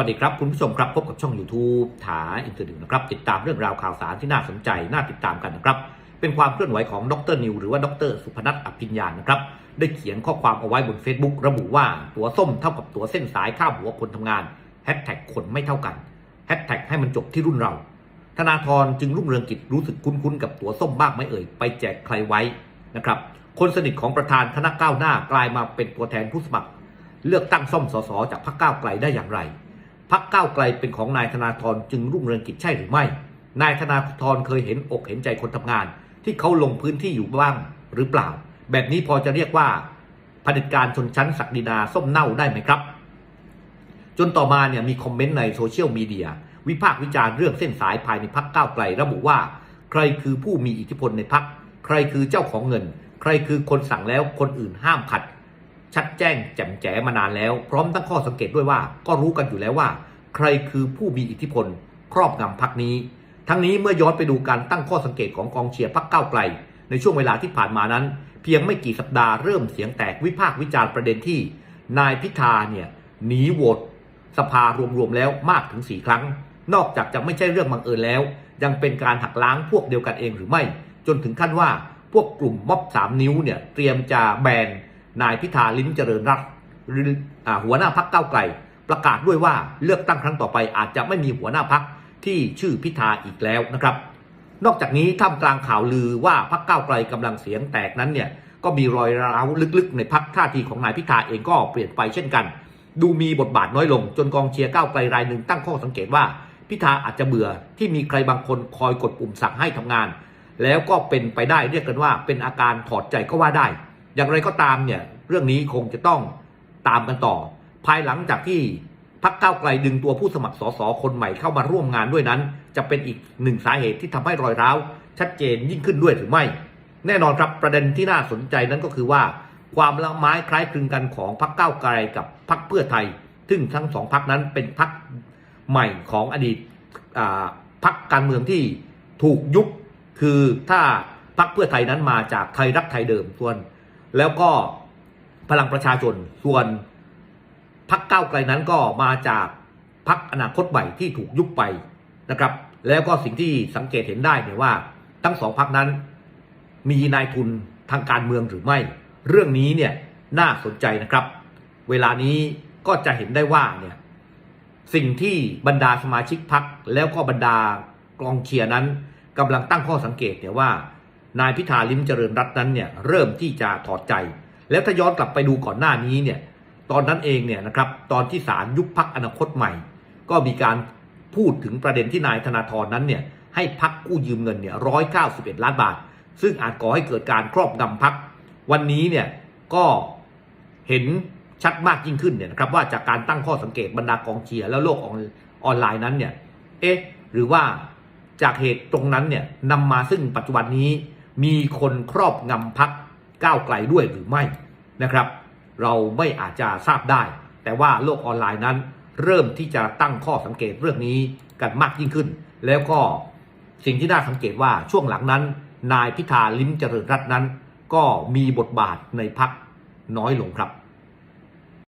วัสดีครับ คุณผู้ชมครับพบกับช่อง YouTube ถาอินเตอร์ดิวนะครับ ติดตามเรื่องราวข่าวสารที่น่าสนใจ น่าติดตามกันนะครับ เป็นความเคลื่อนไหวของดรนิวหรือว่าดรสุพนัทอภิญญานะครับ ได้เขียนข้อความเอาไว้บน Facebook ระบุว่าตัวส้มเท่ากับตัวเส้นสายข้ามหัวคนทำงานแฮชแท็กคนไม่เท่ากันแฮชแท็กให้มันจบที่รุ่นเรา ธนาธรจึงรุ่งเรืองกิจรู้สึกคุ้นๆกับตัวส้มบ้างไหมเอ่ยไปแจกใครไว้นะครับคนสนิทของประธานคณะก้าวหน้ากลายมาเป็นตัวแทนผู้สมัคร เลือกตั้งซ่อมสสจากพรรคก้าวไกลได้อย่างไร พักก้าวไกลเป็นของนายธนาธรจึงรุ่งเรืองกิจใช่หรือไม่ นายธนาธรเคยเห็นอกเห็นใจคนทำงาน ที่เขาลงพื้นที่อยู่บ้างหรือเปล่า แบบนี้พอจะเรียกว่าผด็จการชนชั้นศักดินาส้มเน่าได้ไหมครับ จนต่อมาเนี่ยมีคอมเมนต์ในโซเชียลมีเดียวิพากษ์วิจารณ์เรื่องเส้นสายภายในพักก้าวไกล ระบุว่า ใครคือผู้มีอิทธิพลในพัก ใครคือเจ้าของเงิน ใครคือคนสั่งแล้วคนอื่นห้ามขัด ชัดแจ้งแจ่มแจ๋มานานแล้ว พร้อมตั้งข้อสังเกตด้วยว่า ก็รู้กันอยู่แล้วว่า ใครคือผู้มีอิทธิพล ครอบงำพักนี้ ทั้งนี้เมื่อย้อนไปดูการตั้งข้อสังเกตของกองเชียร์พักก้าไกล ในช่วงเวลาที่ผ่านมานั้น เพียงไม่กี่สัปดาห์เริ่มเสียงแตกวิพากษ์วิจารณ์ประเด็นที่ นายพิธาเนี่ยหนีโหวตสภารวมๆแล้วมากถึง4ครั้ง นอกจากจะไม่ใช่เรื่องบังเอิญแล้ว ยังเป็นการหักล้างพวกเดียวกันเองหรือไม่ จนถึงขั้นว่าพวกกลุ่มม็อบสามนิ้วเนี่ยเตรียมจะแบน นายพิธาลิ้มเจริญรัตน์หัวหน้าพักเก้าไกล ประกาศด้วยว่าเลือกตั้งครั้งต่อไปอาจจะไม่มีหัวหน้าพักที่ชื่อพิธาอีกแล้วนะครับ นอกจากนี้ท่ามกลางข่าวลือว่าพักเก้าไกลกำลังเสียงแตกนั้นเนี่ยก็มีรอยร้าวลึกๆ ในพักท่าทีของนายพิธาเองก็เปลี่ยนไปเช่นกัน ดูมีบทบาทน้อยลง จนกองเชียร์ก้าวไกลรายหนึ่งตั้งข้อสังเกตว่า พิธาอาจจะเบื่อที่มีใครบางคนคอยกดปุ่มสั่งให้ทำงาน แล้วก็เป็นไปได้เรียกกันว่าเป็นอาการถอดใจก็ว่าได้ อย่างไรก็ตามเนี่ยเรื่องนี้คงจะต้องตามกันต่อ ภายหลังจากที่พักก้าไกลดึงตัวผู้สมัครสสคนใหม่เข้ามาร่วมงานด้วยนั้น จะเป็นอีกหนึ่งสาเหตุที่ทำให้รอยร้าวชัดเจนยิ่งขึ้นด้วยหรือไม่ แน่นอนครับประเด็นที่น่าสนใจนั้นก็คือว่า ความละไม้คล้ายคลึงกันของพรรคก้าไกลกับพรรคเพื่อไทย ซึ่งทั้งสองพรรคนั้นเป็นพรรคใหม่ของอดีตพรรคการเมืองที่ถูกยุบคือถ้าพรรคเพื่อไทยนั้นมาจากไทยรักไทยเดิมส่วน แล้วก็พลังประชาชนส่วนพรรคก้าไกลนั้นก็มาจากพรรคอนาคตใหม่ที่ถูกยุบไปนะครับ แล้วก็สิ่งที่สังเกตเห็นได้เนี่ยว่า ทั้งสองพรรคนั้น มีนายทุนทางการเมืองหรือไม่ เรื่องนี้เนี่ยน่าสนใจนะครับ เวลานี้ก็จะเห็นได้ว่าเนี่ยสิ่งที่บรรดาสมาชิกพรรคแล้วก็บรรดากองเชียร์นั้นกำลังตั้งข้อสังเกตเนี่ยว่า นายพิธาลิมเจริญรัตน์นั้นเนี่ยเริ่มที่จะถอดใจ แล้วถ้าย้อนกลับไปดูก่อนหน้านี้เนี่ยตอนนั้นเองเนี่ยนะครับตอนที่ศาลยุบพักอนาคตใหม่ ก็มีการพูดถึงประเด็นที่นายธนาธรนั้นเนี่ยให้พักกู้ยืมเงินเนี่ยร้อยเก้าสิบเอ็ดล้านบาท ซึ่งอาจก่อให้เกิดการครอบงำพักวันนี้เนี่ยก็เห็นชัดมากยิ่งขึ้นเนี่ยนะครับว่าจากการตั้งข้อสังเกตบรรดากองเชียร์แล้วโลกออนออนไลน์นั้นเนี่ยเอ๊ะหรือว่าจากเหตุตรงนั้นเนี่ยนำมาซึ่งปัจจุบันนี้ มีคนครอบงำพักก้าวไกลด้วยหรือไม่นะครับ เราไม่อาจจะทราบได้ แต่ว่าโลกออนไลน์นั้น เริ่มที่จะตั้งข้อสังเกตเรื่องนี้กันมากยิ่งขึ้น แล้วก็สิ่งที่น่าสังเกตว่าช่วงหลังนั้น นายพิธาลิ้มเจริญรัตน์นั้น ก็มีบทบาทในพักน้อยลงครับ